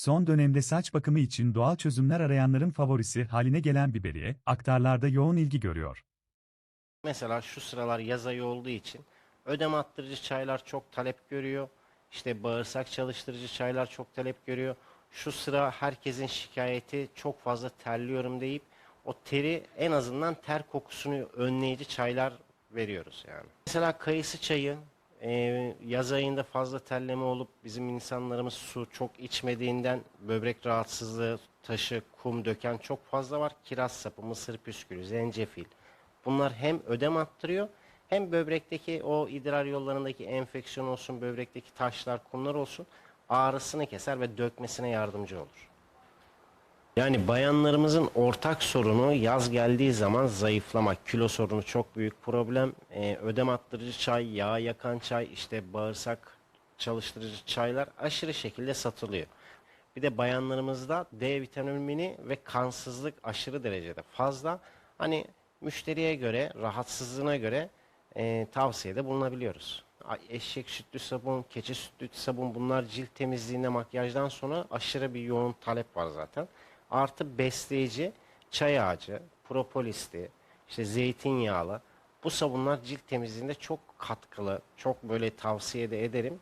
Son dönemde saç bakımı için doğal çözümler arayanların favorisi haline gelen biberiye, aktarlarda yoğun ilgi görüyor. Mesela şu sıralar yaz ayı olduğu için ödem attırıcı çaylar çok talep görüyor. İşte bağırsak çalıştırıcı çaylar çok talep görüyor. Şu sıra herkesin şikayeti çok fazla terliyorum deyip o teri en azından ter kokusunu önleyici çaylar veriyoruz yani. Mesela kayısı çayı e, yaz ayında fazla terleme olup bizim insanlarımız su çok içmediğinden böbrek rahatsızlığı, taşı, kum döken çok fazla var. Kiraz sapı, mısır püskülü, zencefil. Bunlar hem ödem attırıyor hem böbrekteki o idrar yollarındaki enfeksiyon olsun, böbrekteki taşlar, kumlar olsun ağrısını keser ve dökmesine yardımcı olur. Yani bayanlarımızın ortak sorunu yaz geldiği zaman zayıflamak. Kilo sorunu çok büyük problem. Ee, ödem attırıcı çay, yağ yakan çay, işte bağırsak çalıştırıcı çaylar aşırı şekilde satılıyor. Bir de bayanlarımızda D vitamini ve kansızlık aşırı derecede fazla. Hani müşteriye göre, rahatsızlığına göre e, tavsiyede bulunabiliyoruz. Eşek sütlü sabun, keçi sütlü sabun bunlar cilt temizliğinde makyajdan sonra aşırı bir yoğun talep var zaten. Artı besleyici, çay ağacı, propolisli, işte zeytinyağlı. Bu sabunlar cilt temizliğinde çok katkılı, çok böyle tavsiye de ederim.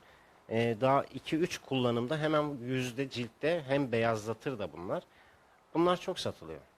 Ee, daha 2-3 kullanımda hemen yüzde ciltte hem beyazlatır da bunlar. Bunlar çok satılıyor.